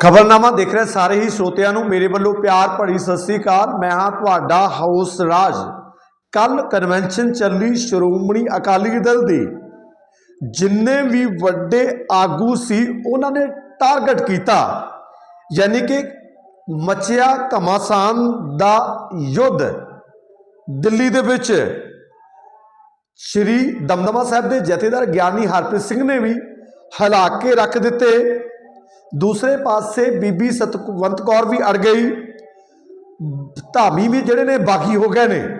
ਖਬਰਨਾਮਾ ਦੇਖ ਰਹੇ ਸਾਰੇ ਹੀ ਸਰੋਤਿਆਂ ਨੂੰ ਮੇਰੇ ਵੱਲੋਂ ਪਿਆਰ ਭਰੀ ਸਤਿ ਸ੍ਰੀ ਅਕਾਲ। ਮੈਂ ਹਾਂ ਤੁਹਾਡਾ ਹਾਊਸ ਰਾਜ। ਕੱਲ ਕਨਵੈਨਸ਼ਨ ਚੱਲੀ ਸ਼੍ਰੋਮਣੀ ਅਕਾਲੀ ਦਲ ਦੀ। ਜਿੰਨੇ ਵੀ ਵੱਡੇ ਆਗੂ ਸੀ, ਉਹਨਾਂ ਨੇ ਟਾਰਗੇਟ ਕੀਤਾ। ਯਾਨੀ ਕਿ ਮਚਿਆ ਘਮਾਸਾਨ ਦਾ ਯੁੱਧ ਦਿੱਲੀ ਦੇ ਵਿੱਚ। ਸ਼੍ਰੀ ਦਮਦਮਾ ਸਾਹਿਬ ਦੇ ਜਥੇਦਾਰ ਗਿਆਨੀ ਹਰਪ੍ਰੀਤ ਸਿੰਘ ਨੇ ਵੀ ਹਿਲਾ ਕੇ ਰੱਖ ਦਿੱਤੇ। ਦੂਸਰੇ ਪਾਸੇ ਬੀਬੀ ਸਤਵੰਤ ਕੌਰ ਵੀ ਅੜ ਗਈ। ਧਾਮੀ ਵੀ ਜਿਹੜੇ ਨੇ ਬਾਗੀ ਹੋ ਗਏ ਨੇ।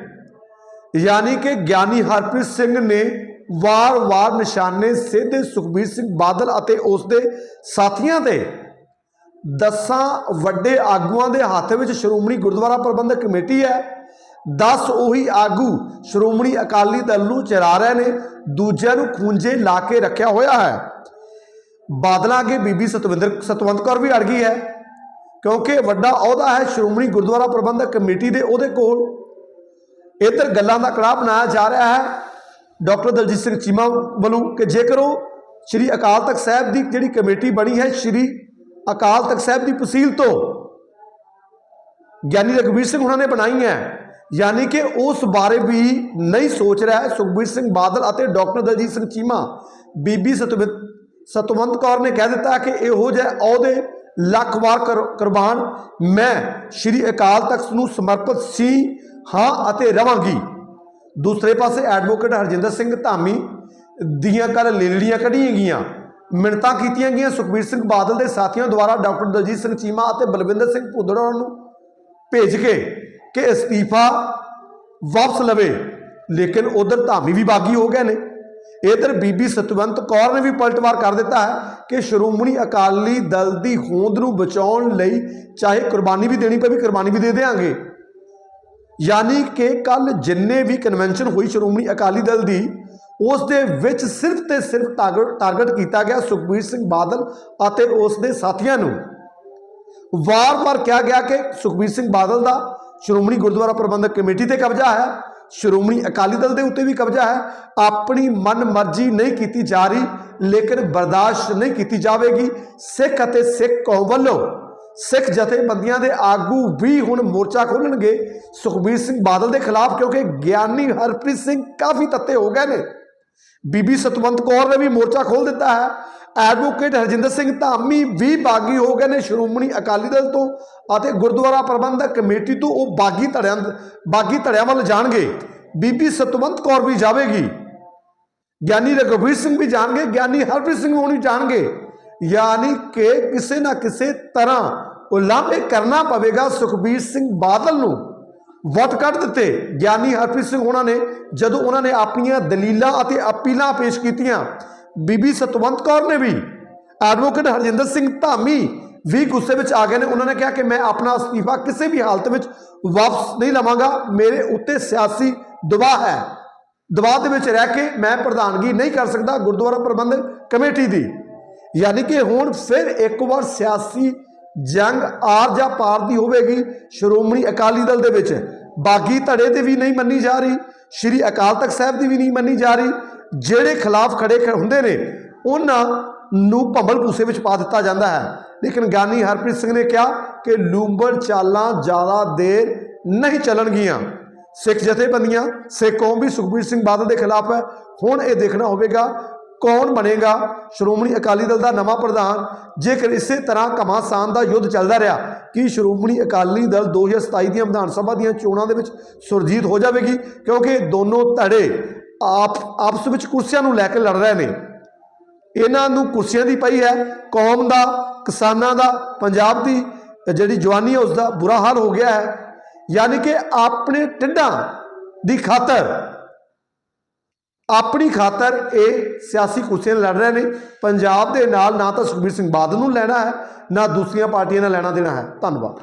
ਯਾਨੀ ਕਿ ਗਿਆਨੀ ਹਰਪ੍ਰੀਤ ਸਿੰਘ ਨੇ ਵਾਰ-ਵਾਰ ਨਿਸ਼ਾਨੇ ਸਿੱਧੇ ਸੁਖਬੀਰ ਸਿੰਘ ਬਾਦਲ ਅਤੇ ਉਸ ਦੇ ਸਾਥੀਆਂ ਤੇ ਦਸਾਂ ਵੱਡੇ ਆਗੂਆਂ ਦੇ ਹੱਥ ਵਿੱਚ ਸ਼੍ਰੋਮਣੀ ਗੁਰਦੁਆਰਾ ਪ੍ਰਬੰਧਕ ਕਮੇਟੀ ਹੈ। 10 ਉਹੀ ਆਗੂ ਸ਼੍ਰੋਮਣੀ ਅਕਾਲੀ ਦਲ ਨੂੰ ਚਰਾ ਰਹੇ ਨੇ। ਦੂਜਿਆਂ ਨੂੰ ਖੂੰਜੇ ਲਾ ਕੇ ਰੱਖਿਆ ਹੋਇਆ ਹੈ। ਬਾਦਲਾਂ ਅੱਗੇ ਬੀਬੀ ਸਤਵਿੰਦਰ ਸਤਵੰਤ ਕੌਰ ਵੀ ਅੜ ਗਈ ਹੈ, ਕਿਉਂਕਿ ਵੱਡਾ ਅਹੁਦਾ ਹੈ ਸ਼੍ਰੋਮਣੀ ਗੁਰਦੁਆਰਾ ਪ੍ਰਬੰਧਕ ਕਮੇਟੀ ਦੇ ਉਹਦੇ ਕੋਲ। ਇੱਧਰ ਗੱਲਾਂ ਦਾ ਕੜਾਹ ਬਣਾਇਆ ਜਾ ਰਿਹਾ ਹੈ। ਡਾਕਟਰ ਦਲਜੀਤ ਸਿੰਘ ਚੀਮਾ ਵੱਲੋਂ ਕਿ ਜੇਕਰ ਉਹ ਸ਼੍ਰੀ ਅਕਾਲ ਤਖਤ ਸਾਹਿਬ ਦੀ ਜਿਹੜੀ ਕਮੇਟੀ ਬਣੀ ਹੈ, ਸ਼੍ਰੀ ਅਕਾਲ ਤਖਤ ਸਾਹਿਬ ਦੀ ਤਹਿਸੀਲ ਤੋਂ, ਗਿਆਨੀ ਰਘਵੀਰ ਸਿੰਘ ਉਹਨਾਂ ਨੇ ਬਣਾਈ ਹੈ। ਯਾਨੀ ਕਿ ਉਸ ਬਾਰੇ ਵੀ ਨਹੀਂ ਸੋਚ ਰਿਹਾ ਹੈ ਸੁਖਬੀਰ ਸਿੰਘ ਬਾਦਲ ਅਤੇ ਡਾਕਟਰ ਦਲਜੀਤ ਸਿੰਘ ਚੀਮਾ, ਬੀਬੀ ਸਤਵਿੰਦ ਸਤਵੰਤ ਕੌਰ ਨੇ ਕਹਿ ਦਿੱਤਾ ਕਿ ਇਹੋ ਜਿਹੇ ਅਹੁਦੇ ਲੱਖ ਵਾਰ ਕਰ- ਕੁਰਬਾਨ ਮੈਂ ਸ਼੍ਰੀ ਅਕਾਲ ਤਖਤ ਨੂੰ ਸਮਰਪਿਤ ਸੀ, ਹਾਂ ਅਤੇ ਰਵਾਂਗੀ। ਦੂਸਰੇ ਪਾਸੇ ਐਡਵੋਕੇਟ ਹਰਜਿੰਦਰ ਸਿੰਘ ਧਾਮੀ ਦੀਆਂ ਕੱਲ ਲੇਲੜੀਆਂ ਕੱਢੀਆਂ ਗਈਆਂ। ਮਿੰਨਤਾਂ ਕੀਤੀਆਂ ਗਈਆਂ। ਸੁਖਬੀਰ ਸਿੰਘ ਬਾਦਲ ਦੇ ਸਾਥੀਆਂ ਦੁਆਰਾ ਡਾਕਟਰ ਦਲਜੀਤ ਸਿੰਘ ਚੀਮਾ ਅਤੇ ਬਲਵਿੰਦਰ ਸਿੰਘ ਭੁੱਦੜ ਨੂੰ ਭੇਜ ਕੇ ਕਿ ਅਸਤੀਫਾ ਵਾਪਸ ਲਵੇ। ਲੇਕਿਨ ਉਧਰ ਧਾਮੀ ਵੀ ਬਾਗੀ ਹੋ ਗਏ ਨੇ। ਇਧਰ ਬੀਬੀ ਸਤਵੰਤ ਕੌਰ ਨੇ ਵੀ ਪਲਟਵਾਰ ਕਰ ਦਿੱਤਾ ਹੈ ਕਿ ਸ਼੍ਰੋਮਣੀ ਅਕਾਲੀ ਦਲ ਦੀ ਹੋਂਦ ਨੂੰ ਬਚਾਉਣ ਲਈ ਚਾਹੇ ਕੁਰਬਾਨੀ ਵੀ ਦੇਣੀ ਪਵੇ, ਕੁਰਬਾਨੀ ਵੀ ਦੇ ਦੇਵਾਂਗੇ ਯਾਨੀ ਕਿ ਕੱਲ ਜਿੰਨੇ ਵੀ ਕਨਵੈਨਸ਼ਨ ਹੋਈ ਸ਼੍ਰੋਮਣੀ ਅਕਾਲੀ ਦਲ ਦੀ, ਉਸ ਦੇ ਵਿੱਚ ਸਿਰਫ ਤੇ ਸਿਰਫ ਟਾਰਗੇਟ ਟਾਰਗੇਟ ਕੀਤਾ ਗਿਆ ਸੁਖਬੀਰ ਸਿੰਘ ਬਾਦਲ ਅਤੇ ਉਸ ਦੇ ਸਾਥੀਆਂ ਨੂੰ। ਵਾਰ-ਵਾਰ ਕਿਹਾ ਗਿਆ ਕਿ ਸੁਖਬੀਰ ਸਿੰਘ ਬਾਦਲ ਦਾ ਸ਼੍ਰੋਮਣੀ ਗੁਰਦੁਆਰਾ ਪ੍ਰਬੰਧਕ ਕਮੇਟੀ ਤੇ ਕਬਜ਼ਾ ਹੈ। ਸ਼੍ਰੋਮਣੀ ਅਕਾਲੀ ਦਲ ਦੇ ਉੱਤੇ ਵੀ ਕਬਜ਼ਾ ਹੈ। ਆਪਣੀ ਮਨ ਮਰਜ਼ੀ ਨਹੀਂ ਕੀਤੀ ਜਾ ਰਹੀ, ਲੇਕਿਨ ਬਰਦਾਸ਼ਤ ਨਹੀਂ ਕੀਤੀ ਜਾਵੇਗੀ। ਸਿੱਖ ਅਤੇ ਸਿੱਖ ਕੌਮ ਵੱਲੋਂ ਸਿੱਖ ਜਥੇਬੰਦੀਆਂ ਦੇ ਆਗੂ ਵੀ ਹੁਣ ਮੋਰਚਾ ਖੋਲਣਗੇ। ਸੁਖਬੀਰ ਸਿੰਘ ਬਾਦਲ ਦੇ ਖਿਲਾਫ, ਕਿਉਂਕਿ ਗਿਆਨੀ ਹਰਪ੍ਰੀਤ ਸਿੰਘ ਕਾਫੀ ਤੱਤੇ ਹੋ ਗਏ ਨੇ। ਬੀਬੀ ਸਤਵੰਤ ਕੌਰ ਨੇ ਵੀ ਮੋਰਚਾ ਖੋਲ ਦਿੱਤਾ ਹੈ। ਐਡਵੋਕੇਟ ਹਰਜਿੰਦਰ ਸਿੰਘ ਧਾਮੀ ਵੀ ਬਾਗੀ ਹੋ ਗਏ ਨੇ ਸ਼੍ਰੋਮਣੀ ਅਕਾਲੀ ਦਲ ਤੋਂ ਅਤੇ ਗੁਰਦੁਆਰਾ ਪ੍ਰਬੰਧਕ ਕਮੇਟੀ ਤੋਂ ਉਹ ਬਾਗੀ ਧੜਿਆਂ ਬਾਗੀ ਧੜਿਆਂ ਵੱਲ ਜਾਣਗੇ। ਬੀਬੀ ਸਤਵੰਤ ਕੌਰ ਵੀ ਜਾਵੇਗੀ। ਗਿਆਨੀ ਰਘਵੀਰ ਸਿੰਘ ਵੀ ਜਾਣਗੇ, ਗਿਆਨੀ ਹਰਪ੍ਰੀਤ ਸਿੰਘ ਹੋਣੀ ਜਾਣਗੇ। ਯਾਨੀ ਕਿ ਕਿਸੇ ਨਾ ਕਿਸੇ ਤਰ੍ਹਾਂ ਉਲਾਮੇ ਕਰਨਾ ਪਵੇਗਾ ਸੁਖਬੀਰ ਸਿੰਘ ਬਾਦਲ ਨੂੰ। ਵੋਟ ਕੱਢ ਦਿੱਤੇ। ਗਿਆਨੀ ਹਰਪ੍ਰੀਤ ਸਿੰਘ ਉਹਨਾਂ ਨੇ ਜਦੋਂ ਉਹਨਾਂ ਨੇ ਆਪਣੀਆਂ ਦਲੀਲਾਂ ਅਤੇ ਅਪੀਲਾਂ ਪੇਸ਼ ਕੀਤੀਆਂ ਬੀਬੀ ਸਤਵੰਤ ਕੌਰ ਨੇ ਵੀ ਐਡਵੋਕੇਟ ਹਰਜਿੰਦਰ ਸਿੰਘ ਧਾਮੀ ਵੀ ਗੁੱਸੇ ਵਿੱਚ ਆ ਗਏ ਨੇ। ਉਹਨਾਂ ਨੇ ਕਿਹਾ ਕਿ ਮੈਂ ਆਪਣਾ ਅਸਤੀਫਾ ਕਿਸੇ ਵੀ ਹਾਲਤ ਵਿੱਚ ਵਾਪਸ ਨਹੀਂ ਲਵਾਂਗਾ। ਮੇਰੇ ਉੱਤੇ ਸਿਆਸੀ ਦਬਾਅ ਹੈ। ਦਬਾਅ ਦੇ ਵਿੱਚ ਰਹਿ ਕੇ ਮੈਂ ਪ੍ਰਧਾਨਗੀ ਨਹੀਂ ਕਰ ਸਕਦਾ। ਗੁਰਦੁਆਰਾ ਪ੍ਰਬੰਧਕ ਕਮੇਟੀ ਦੀ। ਯਾਨੀ ਕਿ ਹੁਣ ਫਿਰ ਇੱਕ ਵਾਰ ਸਿਆਸੀ ਜੰਗ ਆਰ ਜਾਂ ਪਾਰ ਦੀ ਹੋਵੇਗੀ। ਸ਼੍ਰੋਮਣੀ ਅਕਾਲੀ ਦਲ ਦੇ ਵਿੱਚ। ਬਾਗੀ ਧੜੇ ਦੀ ਵੀ ਨਹੀਂ ਮੰਨੀ ਜਾ ਰਹੀ। ਸ਼੍ਰੀ ਅਕਾਲ ਤਖਤ ਸਾਹਿਬ ਦੀ ਵੀ ਨਹੀਂ ਮੰਨੀ ਜਾ ਰਹੀ। ਜਿਹੜੇ ਖਿਲਾਫ ਖੜੇ ਖ- ਹੁੰਦੇ ਨੇ, ਉਹਨਾਂ ਨੂੰ ਭੰਬਲ ਭੂਸੇ ਵਿੱਚ ਪਾ ਦਿੱਤਾ ਜਾਂਦਾ ਹੈ। ਲੇਕਿਨ ਗਿਆਨੀ ਹਰਪ੍ਰੀਤ ਸਿੰਘ ਨੇ ਕਿਹਾ ਕਿ ਲੂੰਬੜ ਚਾਲਾਂ ਜ਼ਿਆਦਾ ਦੇਰ ਨਹੀਂ ਚੱਲਣਗੀਆਂ। ਸਿੱਖ ਜਥੇਬੰਦੀਆਂ, ਸਿੱਖ ਕੌਮ ਵੀ ਸੁਖਬੀਰ ਸਿੰਘ ਬਾਦਲ ਦੇ ਖਿਲਾਫ ਹੈ। ਹੁਣ ਇਹ ਦੇਖਣਾ ਹੋਵੇਗਾ ਕੌਣ ਬਣੇਗਾ। ਸ਼੍ਰੋਮਣੀ ਅਕਾਲੀ ਦਲ ਦਾ ਨਵਾਂ ਪ੍ਰਧਾਨ, ਜੇਕਰ ਇਸੇ ਤਰ੍ਹਾਂ ਘਮਾਸਾਨ ਦਾ ਯੁੱਧ ਚੱਲਦਾ ਰਿਹਾ, ਕਿ ਸ਼੍ਰੋਮਣੀ ਅਕਾਲੀ ਦਲ 2027 ਦੀਆਂ ਵਿਧਾਨ ਸਭਾ ਦੀਆਂ ਚੋਣਾਂ ਦੇ ਵਿੱਚ ਸੁਰਜੀਤ ਹੋ ਜਾਵੇਗੀ? ਕਿਉਂਕਿ ਦੋਨੋਂ ਧੜੇ ਆਪ ਆਪਸ ਵਿੱਚ ਕੁਰਸੀਆਂ ਨੂੰ ਲੈ ਕੇ ਲੜ ਰਹੇ ਨੇ। ਇਹਨਾਂ ਨੂੰ ਕੁਰਸੀਆਂ ਦੀ ਪਈ ਹੈ। ਕੌਮ ਦਾ, ਕਿਸਾਨਾਂ ਦਾ, ਪੰਜਾਬ ਦੀ ਜਿਹੜੀ ਜਵਾਨੀ ਹੈ ਉਸ ਦਾ ਬੁਰਾ ਹਾਲ ਹੋ ਗਿਆ ਹੈ। ਯਾਨੀ ਕਿ ਆਪਣੇ ਟਿੱਡਾਂ ਦੀ ਖਾਤਰ, ਆਪਣੀ ਖਾਤਰ ਇਹ ਸਿਆਸੀ ਕੁਰਸੀਆਂ ਲੜ ਰਹੇ ਨੇ। ਪੰਜਾਬ ਦੇ ਨਾਲ ਨਾ ਤਾਂ ਸੁਖਬੀਰ ਸਿੰਘ ਬਾਦਲ ਨੂੰ ਲੈਣਾ ਹੈ, ਨਾ ਦੂਸਰੀਆਂ ਪਾਰਟੀਆਂ ਨਾਲ ਲੈਣਾ ਦੇਣਾ ਹੈ। ਧੰਨਵਾਦ।